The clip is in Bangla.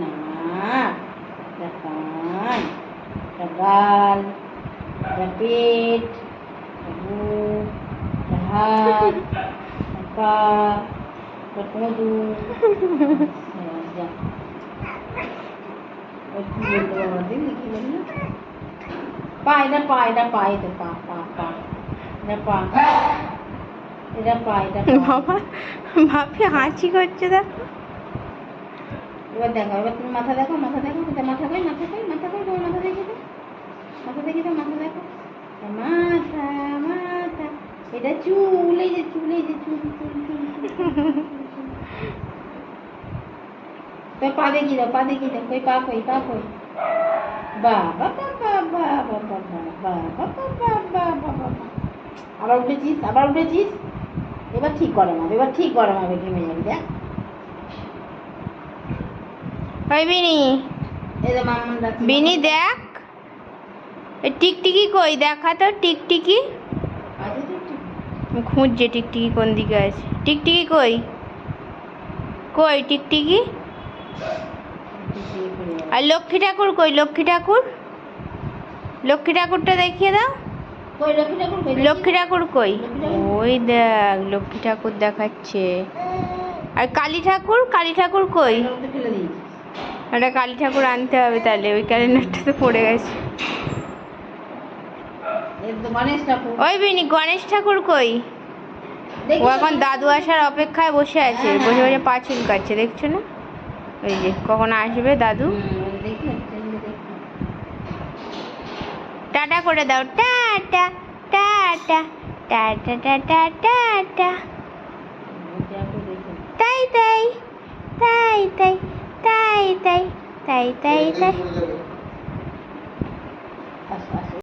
না the fan, the ball, the pit, the boot, the hat, the car, the kudu. পা এটা পা এটা পা এটা পা পা পা এটা পা এটা পা এটা বাবা ভাবি হাঁচি করছে দেখ এবার দেখো এবার তুমি মাথা দেখো মাথা দেখো মাথা কই মাথা কই মাথা কই তোমার মাথা দেখে দাও মাথা দেখে দাও মাথা দেখো মাথা মাথা এটা চুল এই যে চুল এই যে চুল চুল চুল। তো পা দেখি দাও পা দেখি দাও কই পা কই পা কই বা বা বা বা বা বা বা বা বা বা বা বা বা বা বা। আবার উঠেছিস আবার উঠেছিস এবার ঠিক গরম হবে এবার ঠিক গরম হবে ঘেমে যাবি দেখ ওই বিনি। বিনি দেখ। টিকটিকি কই? দেখা তো টিকটিকি। একটু? খুঁজছে টিকটিকি কোন দিকে আছে। টিকটিকি কই? কই টিকটিকি। আর? লক্ষ্মী ঠাকুর কই? লক্ষ্মী ঠাকুর? লক্ষ্মী ঠাকুরটা দেখিয়ে দাও। লক্ষ্মী ঠাকুর কই? ওই দেখ লক্ষ্মী ঠাকুর দেখাচ্ছে। আর কালী ঠাকুর? কালী ঠাকুর কই? একটা কালী ঠাকুর আনতে হবে তাহলে ওই ক্যালেন্ডারটা তো পড়ে গেছে। ওই বিনি গণেশ ঠাকুর কই? ও এখন দাদু আসার অপেক্ষায় বসে আছে হ্যাঁ, বসে বসে হ্যাঁ। পা চুলকাচ্ছে দেখছ না? ওই যে কখন আসবে দাদু। টাটা করে দাও tata tata tata tata tata. তাই তাই তাই তাই। tay tay tay tay tay.